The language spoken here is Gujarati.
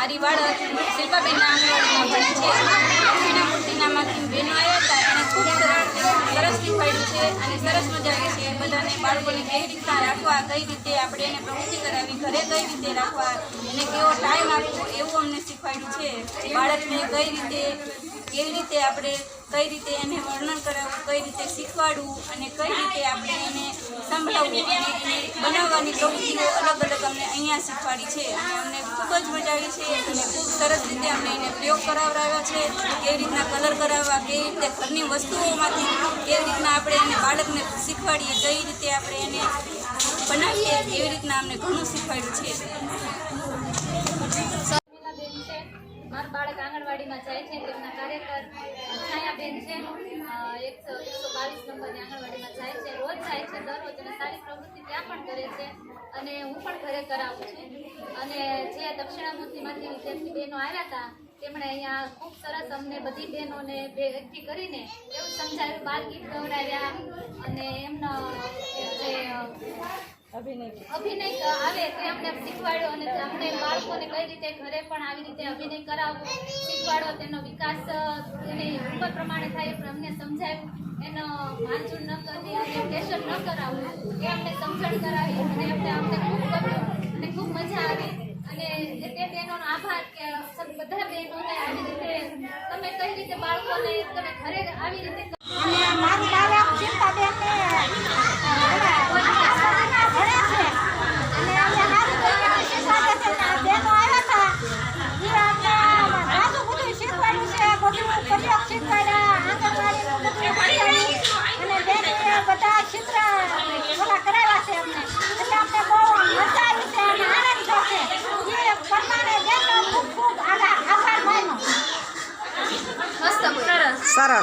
મારી બાળક શિલ્પાબેનના આંગણવાડીમાં ભણે છે. દક્ષિણામૂર્તિનામાંથી બહેનો આવ્યા હતા. એણે ખૂબ સરસ શીખવાડ્યું છે અને સરસ મજા આવી છે. બધાને બાળકોને કઈ રીતના રાખવા, કઈ રીતે આપણે એને પ્રવૃત્તિ કરાવી ઘરે કઈ રીતે રાખવા, એને કેવો ટાઈમ આપવો, એવું અમને શીખવાડ્યું છે. બાળકને કઈ રીતે કેવી રીતે આપણે કઈ રીતે એને વર્ણન કરાવવું, કઈ રીતે શીખવાડવું અને કઈ રીતે આપણે એને સંભળાવવું અને એને બનાવવાની પ્રવૃત્તિઓ અલગ અલગ અમને અહીંયા શીખવાડી છે. અને અમને ખૂબ જ મજા આવી છે અને ખૂબ સરસ રીતે અમને એને પ્રયોગ કરાવડાવ્યા છે. કેવી રીતના કલર કરાવવા, કેવી રીતે ઘરની વસ્તુઓમાંથી કેવી રીતના આપણે એને બાળકને શીખવાડીએ, કઈ રીતે આપણે એને બનાવીએ એવી રીતના અમને ઘણું શીખવાડ્યું છે છે. મારું બાળક આંગણવાડીમાં જાય છે તેમના કાર્યકર છાયાબેન છે એકસો એકસો બાવીસ નંબરની આંગણવાડીમાં જાય છે રોજ જાય છે દરરોજ અને સારી પ્રવૃત્તિ ત્યાં પણ કરે છે અને હું પણ ઘરે કરાવું છું. અને જે દક્ષિણામૂર્તિમાંથી વિદ્યાર્થી બહેનો આવ્યા હતા તેમણે અહીંયા ખૂબ સરસ અમને બધી બહેનોને એકઠી કરીને એવું સમજાવ્યું બાલ ગીત ગવડાવ્યા અને એમનો જે અભિનય. અભિનય આવે તે અમને શીખવાડ્યો અને અમને બાળકોને કઈ રીતે ઘરે પણ આવી રીતે અભિનય કરાવવો શીખવાડો તેનો વિકાસ એની ઉંમર પ્રમાણે થાય એ અમને સમજાવ્યું એનો માનચૂર ન કરવી અને પ્રેશર ન કરાવવું એ અમને સમજણ કરાવી અને અમને અમને ખૂબ ગમ્યું અને ખૂબ મજા આવી. અને તે બહેનોનો આભાર કે બધા બહેનોને આવી રીતે તમે કઈ રીતે બાળકોને તમે ઘરે આવી રીતે અને મારું બાળક ચિંતાબેન ને সারা